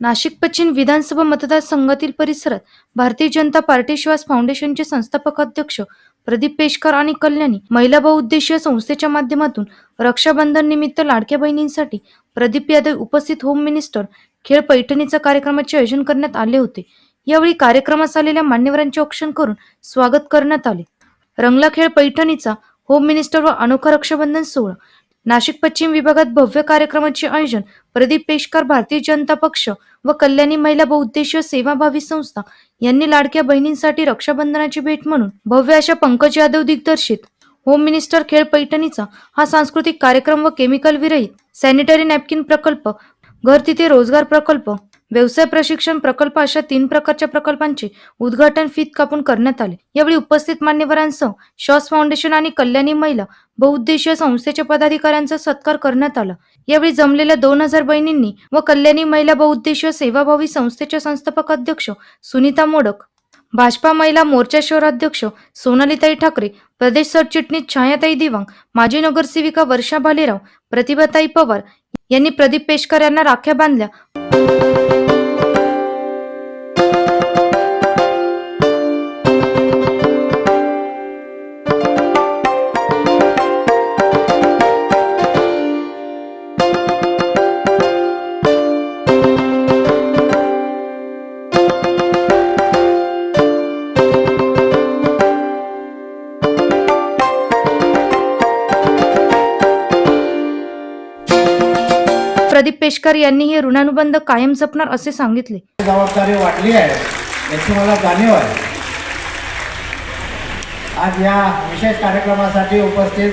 नाशिक पश्चिम विधानसभा मतदारसंघातील परिसरात भारतीय जनता पार्टी श्वास फाउंडेशनचे संस्थापक अध्यक्ष प्रदीप पेशकर आणि कल्याणी महिला बहुउद्देशीय संस्थेच्या माध्यमातून रक्षाबंधन निमित्त लाडक्या बहिणींसाठी प्रदीप यादव उपस्थित होम मिनिस्टर खेळ पैठणीचा कार्यक्रमाचे आयोजन करण्यात आले होते. यावेळी कार्यक्रमास आलेल्या मान्यवरांचे औक्षण करून स्वागत करण्यात आले. रंगला खेळ पैठणीचा होम मिनिस्टर व अनोखा रक्षाबंधन सोहळा नाशिक पश्चिम विभागात भव्य कार्यक्रमाचे आयोजन प्रदीप पेशकर भारतीय जनता पक्ष व कल्याणी महिला बहुउद्देशीय सेवाभावी संस्था यांनी लाडक्या बहिणींसाठी रक्षाबंधनाची भेट म्हणून भव्य अशा पंकज यादव दिग्दर्शित होम मिनिस्टर खेळ पैठणीचा हा सांस्कृतिक कार्यक्रम व केमिकल विरहित सॅनिटरी नॅपकिन प्रकल्प घर तिथे रोजगार प्रकल्प व्यवसाय प्रशिक्षण प्रकल्प अशा तीन प्रकारच्या प्रकल्पांचे उद्घाटन फीत कापून करण्यात आले. यावेळी उपस्थित मान्यवरांसह शॉस फाउंडेशन आणि कल्याणी महिला बहुउद्देशीय संस्थेच्या पदाधिकाऱ्यांचा सत्कार करण्यात आला. यावेळी जमलेल्या दोन हजार बहिणींनी व कल्याणी महिला बहुउद्देशीय सेवाभावी संस्थेच्या संस्थापक अध्यक्ष सुनीता मोडक भाजपा महिला मोर्चा शहराध्यक्ष सोनालीताई ठाकरे प्रदेश सरचिटणीस छायाताई दिवांग माजी नगरसेविका वर्षा भालेराव प्रतिभाताई पवार यांनी प्रदीप पेशकर यांना राख्या बांधल्या. प्रदीप पेशकर यांनी हे ऋणानुबंध कायम जपणार असे सांगितले. जबाबदारी वाढली आहे. याची मला जाणीव आहे. आज या विशेष कार्यक्रमासाठी उपस्थित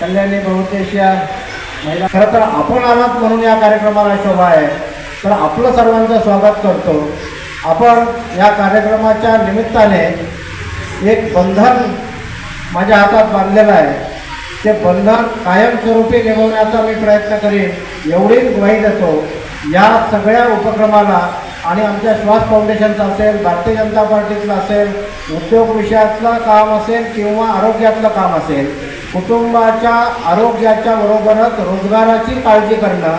कल्याणी बहुतेशिया महिला खरं तर आपण आलात म्हणून या कार्यक्रमाला शोभा आहे. तर आपलं सर्वांचं स्वागत करतो. आपण या कार्यक्रमाच्या निमित्ताने एक बंधन माझ्या हातात बांधलेलं आहे. ते बंधन कायमस्वरूपी निभवण्याचा मी प्रयत्न करेन. एवढीच ग्वाही देतो. या सगळ्या उपक्रमाला आणि आमच्या श्वास फाउंडेशनचं असेल भारतीय जनता पार्टीतलं असेल उद्योग विषयातलं काम असेल किंवा आरोग्यातलं काम असेल कुटुंबाच्या आरोग्याच्या बरोबरच रोजगाराची काळजी करणं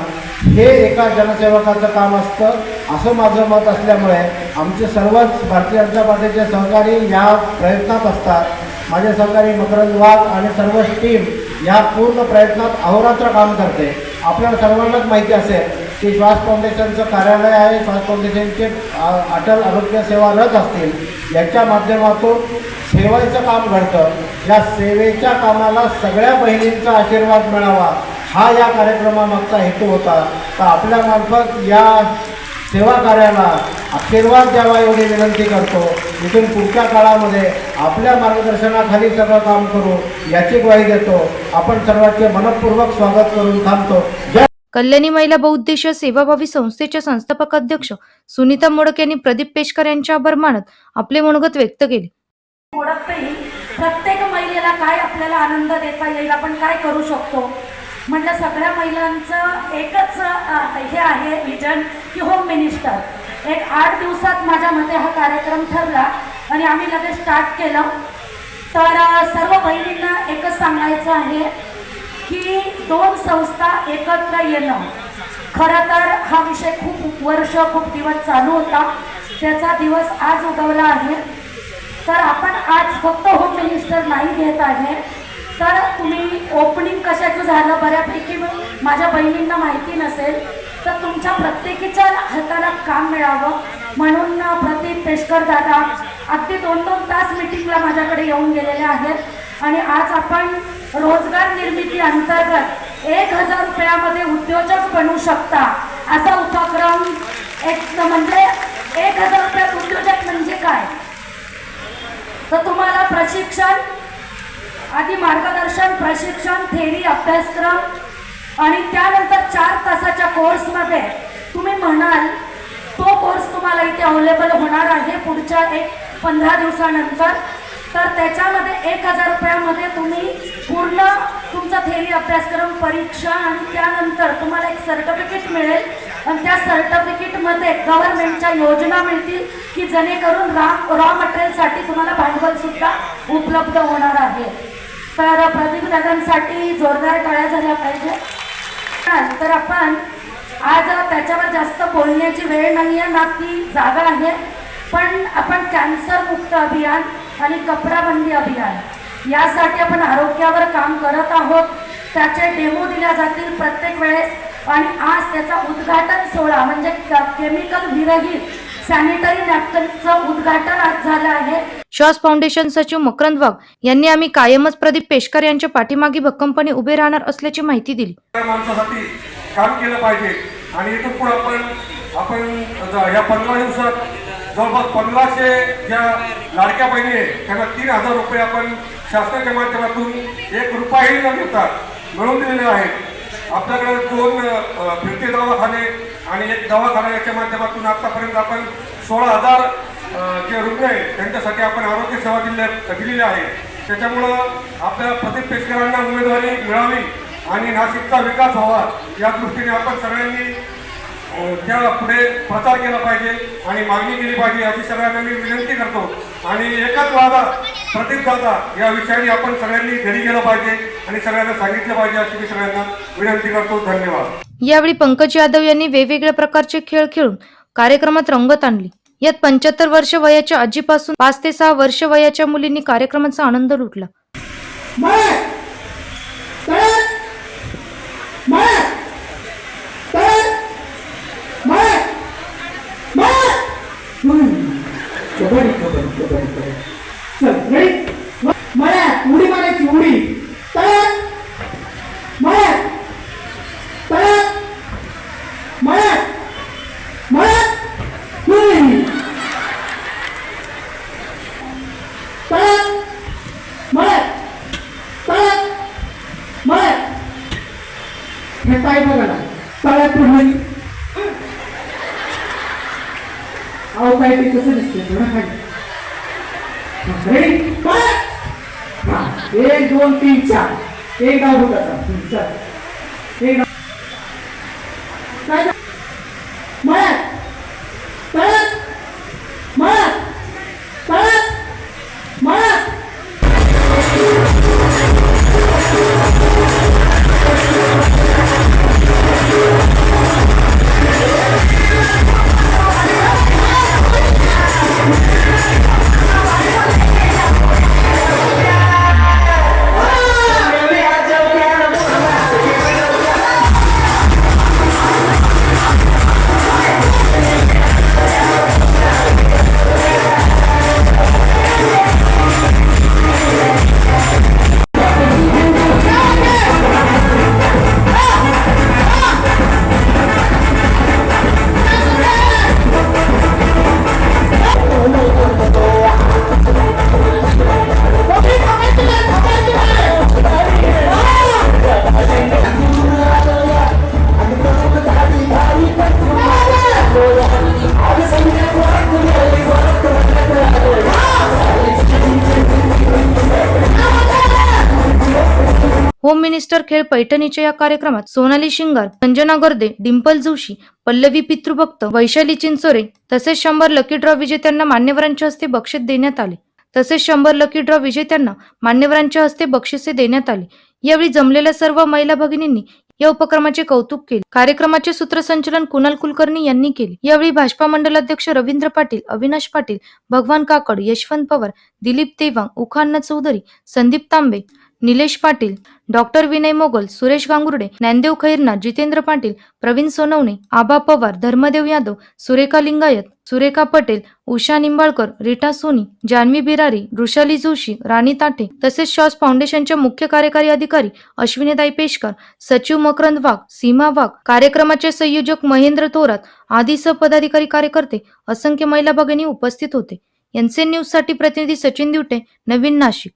हे एका जनसेवकाचं काम असतं. असं माझं मत असल्यामुळे आमचे सर्वच भारतीय जनता पार्टीचे सहकारी या प्रयत्नात असतात. माझे सहकारी मकरंद वाघ आणि सर्व टीम या पूर्ण प्रयत्नात अहोरात्र काम करते. आपल्याला सर्वांनाच माहिती असेल की श्वास फाउंडेशनचं कार्यालय आहे. श्वास फाउंडेशनचे अटल आरोग्य सेवा रथ असतील. याच्या माध्यमातून सेवेचं काम घडतं. या सेवेच्या कामाला सगळ्या बहिणींचा आशीर्वाद मिळावा. हा या कार्यक्रमामागचा हेतू होता. तर आपल्यामार्फत या सेवा कार्याला आशीर्वाद द्यावा एवढी विनंती करतो. इथून पुढच्या काळामध्ये आपल्या मार्गदर्शनाखाली सगळं काम करू याची ग्वाही देतो. आपण सर्वांचे मनपूर्वक स्वागत करून थांबतो. कल्याणी महिला बहुउद्देशीय सेवाभावी संस्थेच्या संस्थापक अध्यक्ष सुनीता मोडक यांनी प्रदीप पेशकर यांचे आभार मानत आपले मनोगत व्यक्त केले. प्रत्येक महिलेला काय आपल्याला आनंद देता येईल आपण काय करू शकतो? म्हटलं सगळ्या महिलांचं एकच हे आहे विजन की होम मिनिस्टर एक आठ दिवसात माझ्या मते हा कार्यक्रम ठरला आणि आम्ही लगेच स्टार्ट केलं. तर सर्व बहिणींना एकच सांगायचं आहे की दोन संस्था एकत्र येणं. खरं तर हा विषय खूप वर्ष खूप दिवस चालू होता. त्याचा दिवस आज उगवला आहे. तर आपण आज फक्त होम मिनिस्टर नाही घेत आहे. तर तुम्ही ओपनिंग कशाचं झालं बऱ्यापैकी? माझ्या बहिणींना माहिती नसेल तर तुमच्या प्रत्येकीच्या हाताला काम मिळावं. म्हणून प्रदीप पेशकर दादा अगदी दोन दोन तास मिटिंगला माझ्याकडे येऊन गेलेले आहेत. आणि आज आपण रोजगार निर्मिती अंतर्गत एक हजार रुपयामध्ये उद्योजक बनू शकता असा उपक्रम एक म्हणजे एक हजार रुपयात उद्योजक म्हणजे काय? तर तुम्हाला प्रशिक्षण आधी मार्गदर्शन प्रशिक्षण थेरी अभ्यासक्रम आणि त्यानंतर चार तासाच्या कोर्समध्ये तुम्ही म्हणाल तो कोर्स तुम्हाला इथे अवेलेबल होणार आहे पुढच्या एक पंधरा दिवसानंतर. तर त्याच्यामध्ये एक हजार रुपयामध्ये तुम्ही पूर्ण तुमचा थेरी अभ्यासक्रम परीक्षा आणि त्यानंतर तुम्हाला एक सर्टिफिकेट मिळेल. आणि त्या सर्टिफिकेटमध्ये गव्हर्नमेंटच्या योजना मिळतील की जेणेकरून रा रॉ मटेरियलसाठी तुम्हाला भांडवलसुद्धा उपलब्ध होणार आहे. तर प्रदीप दादांसाठी जोरदार टाळ्या झाल्या पाहिजे. तर आपण आज त्याच्यावर जास्त बोलण्याची वेळ नाही आहे ना ती जागा आहे. पण आपण कॅन्सर मुक्त अभियान आणि कपडाबंदी अभियान यासाठी आपण आरोग्यावर काम करत आहोत. त्याचे डेमो दिल्या जातील प्रत्येक वेळेस. आणि आज त्याचा उद्घाटन सोहळा म्हणजे केमिकल विरहित सॅनिटरी नॅपकिनचं उद्घाटन आज झालं आहे. श्वास फाउंडेशन सचिव मकरंद वाघ यांनी आम्ही कायमच प्रदीप पेशकर यांच्या पाठीमागे भक्कमपणे उभे राहणार असल्याची माहिती दिली. माणसासाठी काम केलं पाहिजे. आणि इथून पुढे आपण आपण ज- ह्या पंधरा दिवसात जवळपास पंधराशे ज्या लाडक्या बहिणी आहेत त्यांना तीन हजार रुपये आपण शासनाच्या माध्यमातून एक रुपयाही न घेता मिळवून दिलेले आहेत. आपल्याकडे दोन अ, फिरते दवाखाने आणि एक दवाखाना याच्या माध्यमातून आतापर्यंत आपण सोळा हजार जे रुग्ण आहेत त्यांच्यासाठी आपण आरोग्य सेवा दिल्या दिलेली आहे त्याच्यामुळं आपल्या प्रदीप पेशकरांना उमेदवारी मिळावी आणि नाशिकचा विकास व्हावा या दृष्टीने आपण सगळ्यांनी त्या पुढे प्रचार केला पाहिजे आणि मागणी केली पाहिजे अशी सगळ्यांना मी विनंती करतो. आणि एकच वादा प्रदीप दादा या विषयाने आपण सगळ्यांनी घरी गेलं पाहिजे आणि सगळ्यांना सांगितलं पाहिजे अशी मी सगळ्यांना विनंती करतो. धन्यवाद. यावेळी पंकज यादव यांनी वेगवेगळ्या प्रकारचे खेळ खेळून कार्यक्रमात रंगत आणली. यात पंच्याहत्तर वर्ष वयाच्या आजीपासून पाच ते सहा वर्ष वयाच्या मुलींनी कार्यक्रमाचा आनंद लुटला. अहो ते कसं दिसते? थोडं खाली एक दोन तीन चार. एक डाव होता होम मिनिस्टर खेळ पैठणीच्या या कार्यक्रमात सोनाली शिंगार संजना गर्दे डिंपल जोशी पल्लवी पितृभक्त वैशाली चिंचोरे तसेच शंभर लकी ड्रॉ विजेत्यांना मान्यवरांच्या हस्ते बक्षीस देण्यात आले. तसेच शंभर लकी ड्रॉ विजेत्यांना मान्यवरांच्या हस्ते बक्षिसे देण्यात आली. यावेळी जमलेल्या सर्व महिला भगिनींनी या उपक्रमाचे कौतुक केले. कार्यक्रमाचे सूत्रसंचलन कुणाल कुलकर्णी यांनी केले. यावेळी भाजपा मंडलाध्यक्ष रवींद्र पाटील अविनाश पाटील भगवान काकड यशवंत पवार दिलीप तेवांग उखान्ना चौधरी संदीप तांबे निलेश पाटील डॉक्टर विनय मोगल सुरेश गांगुर्डे ज्ञानदेव खैरना जितेंद्र पाटील प्रवीण सोनवणे आबा पवार धर्मदेव यादव सुरेखा लिंगायत सुरेखा पटेल उषा निंबाळकर रीटा सोनी जान्हवी बिरारी वृषाली जोशी राणी ताटे तसेच शॉस फाउंडेशनच्या मुख्य कार्यकारी अधिकारी अश्विनीताई पेशकर सचिव मकरंद वाघ सीमा वाघ कार्यक्रमाचे संयोजक महेंद्र थोरात आदी पदाधिकारी कार्यकर्ते असंख्य महिला भगिनी उपस्थित होते. एनसीएन न्यूजसाठी प्रतिनिधी सचिन दिवटे नवीन नाशिक.